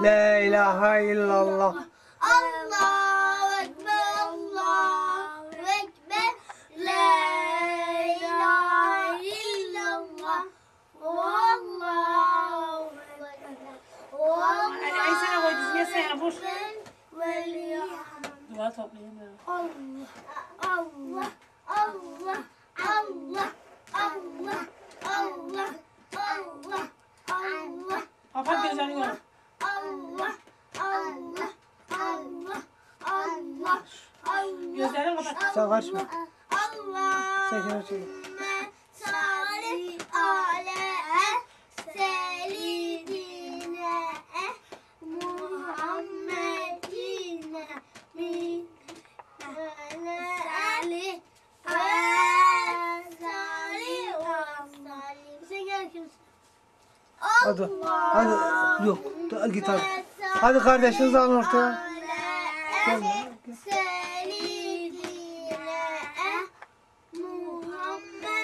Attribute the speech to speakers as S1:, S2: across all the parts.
S1: La ilahe illallah.
S2: Allahu Ekber, Allahu Ekber, La ilahe illallah, Allahu Ekber,
S3: ay sana koy dizine sen boş. Dua toplayamıyorum.
S2: Allah, Allah, Allah, Allah, Allah, Allah, Allah, Allah,
S3: Kapat gözlerini gör.
S2: Allah, Allah, Allah, Allah, Allah.
S3: Gözlerini kapat.
S1: Sen kaçma.
S2: Allah.
S1: Sen kenara Hadi. Hadi. Yok. da- Git hadi. Hadi kardeşinizi alın ortaya. Gel.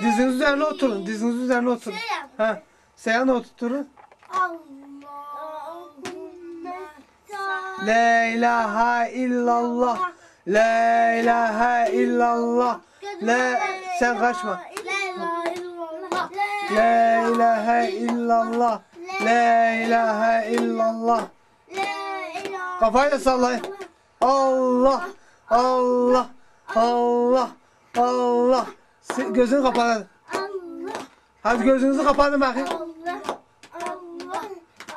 S1: Diziniz üzerine oturun. Diziniz üzerine oturun. Ha. Seyhan oturun. La ilahe illallah. La ilahe illallah. La sen kaçma. La ilahe illallah. La ilahe illallah. Kafayla sallayın. Allah. Allah. Allah. Allah. Gözünü kapat hadi.
S2: Allah
S1: Hadi gözünüzü kapatın bakayım.
S2: Allah Allah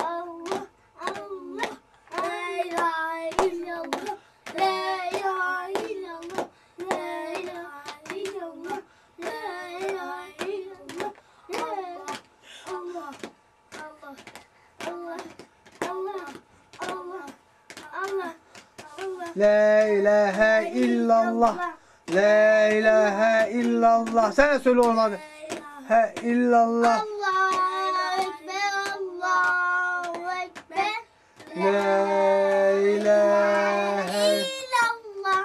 S2: Allah Allah La ilahe illallah La ilahe illallah La ilahe illallah La ilahe illallah La Allah Allah Allah Allah Allah Allah Allah
S1: La ilahe illallah. La ilahe illallah. Sen de söyle olmadı. He illallah.
S2: Allahu Ekber, Allahu Ekber.
S1: La ilahe.
S2: illallah.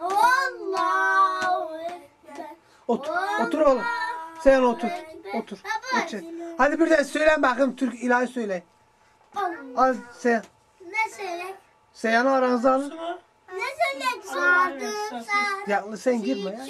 S2: Allahu Ekber.
S1: Otur, otur oğlum. Sen otur. Otur. Otur. Hadi bir de söylen bakayım Türk ilahi söyle. Al sen.
S2: Ne söyle?
S1: Seyhan'ı aranıza alın.
S2: Yeah,
S1: let's sing good, man.